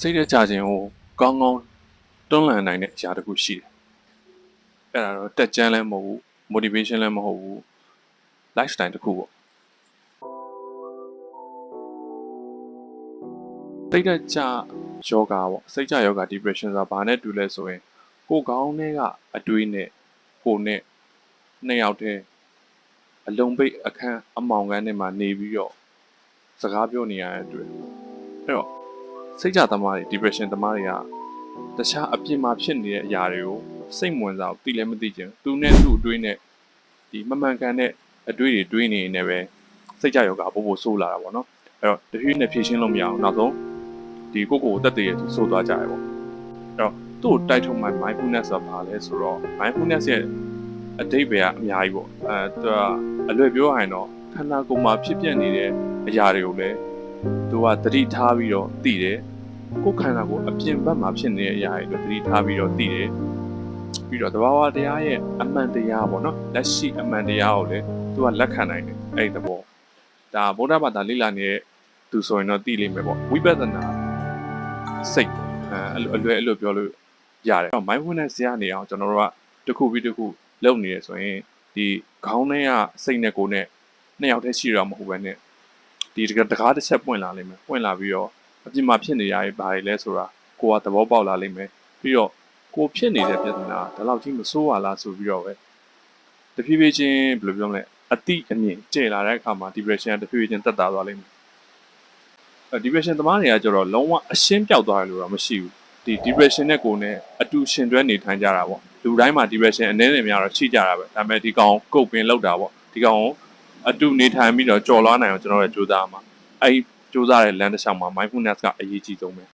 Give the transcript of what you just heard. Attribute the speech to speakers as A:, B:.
A: စိတ်ရကြခြင်းကိုကောင်းကောင်းတွန်းလှန်နိုင်တဲ့အရာတစ်ခုရှိတယ်အဲ့ဒါတော့တက်ကြမ်းလည်းမဟုတ်ဘူး motivation လည်းမဟုတ်ဘူး lifestyle တစ်ခုပေါ့စိတ်ရကြယောဂပေါ့စိတ်ကြယောဂ depression ဆိုတာဘာနဲ့တူလဲဆိုရင်ကိုယ်ကောင်းတဲ့ကအတွေးနဲ့ကိုယ်နဲ့နှစ်ယောက်တည်းအလုံးပိတ်အခန်းအမောင်ကန်းထဲမှာနေပြီးတော့စကားပြောနေရတဲ့အတွက်အဲ့တော့ စိတ်ကြသမားတွေ depression သမားတွေကတခြားအပြင်မှာဖြစ်နေတဲ့အရာတွေကိုစိတ်မဝင်စားဘူးသိလည်းမသိချင်ဘူးသူနဲ့သူ့အတွေးနဲ့ဒီမမှန်ကန်တဲ့အတွေးတွေတွေးနေနေပဲစိတ်ကြယောဂပို့ဖို့ဆိုးလာတာပေါ့နော်အဲ့တော့တဖြည်းဖြည်းနဲ့ဖြည့်ရှင်းလို့မရအောင်နောက်ဆုံးဒီကိုယ့်ကိုယ်ကိုတက်တည်ရသူဆိုးသွားကြရပေါ့အဲ့တော့သူ့ကိုတိုက်ထုတ်မှ mindfulness ဆိုတာဘာလဲဆိုတော့ mindfulness ရဲ့အတိတ်ပဲကအများကြီးပေါ့အဲသူကအလွယ်ပြောရရင်တော့ခန္ဓာကိုယ်မှာဖြစ်ပျက်နေတဲ့အရာတွေကိုလည်း သူကသတိထားပြီးတော့သိတယ်ကိုယ်ခန္ဓာကိုယ်အပြင်ဘက်မှာဖြစ်နေတဲ့အရာတွေလည်းသတိထားပြီးတော့သိတယ်ပြီးတော့သဘာဝတရားရဲ့အမှန်တရားပေါ့နော်လက်ရှိအမှန်တရားကိုလည်းသူကလက်ခံနိုင်တယ်အဲ့ဒီသဘောဒါဗုဒ္ဓဘာသာလေ့လာနေတဲ့သူဆိုရင်တော့သိလိမ့်မယ်ပေါ့ဝိပဿနာစိတ်အဲအဲ့လိုအလွယ်အဲ့လိုပြောလို့ရတယ်အဲ့တော့ mindfulness ရနေအောင်ကျွန်တော်တို့ကတစ်ခုပြီးတစ်ခုလုပ်နေရဆိုရင်ဒီခေါင်းထဲကစိတ်နဲ့ကိုယ်နဲ့နှစ်ယောက်တည်းရှိရမှာမဟုတ်ဘဲနဲ့ ဒီတကတကားတစ်ချက်ပွင့်လာလိမ့်မယ်ပွင့်လာပြီးတော့အပြင်မှာဖြစ်နေရရဲ့ဘာတွေလဲဆိုတာကိုကသဘောပေါက်လာလိမ့်မယ်ပြီးတော့ကိုဖြစ်နေတဲ့ပြဿနာဒါလောက်ကြီးမဆိုးပါလားဆိုပြီးတော့ပဲတဖြည်းဖြည်းချင်းဘယ်လိုပြောမလဲအတိအမြင်ကျလာတဲ့အခါမှာ depression ကတဖြည်းဖြည်းချင်းတက်တာသွားလိမ့်မယ်အဲ depression သမားတွေကကျတော့လုံးဝအရှင်းပြောက်သွားတယ်လို့တော့မရှိဘူးဒီ depression နဲ့ကိုယ်နဲ့အတူရှင်တွဲနေထိုင်ကြတာပေါ့လူတိုင်းမှာ depression အနည်းနဲ့များတော့ရှိကြတာပဲဒါပေမဲ့ဒီကောင်ကုတ်ပင်လောက်တာပေါ့ဒီကောင်ကို အတူနေထိုင်ပြီးတော့ကြော်လွှားနိုင်အောင်ကျွန်တော်တို့ကြိုးစားမှာအဲဒီကြိုးစားတဲ့လမ်းတစ်လျှောက်မှာ mindfulness ကအရေးကြီးဆုံးပဲ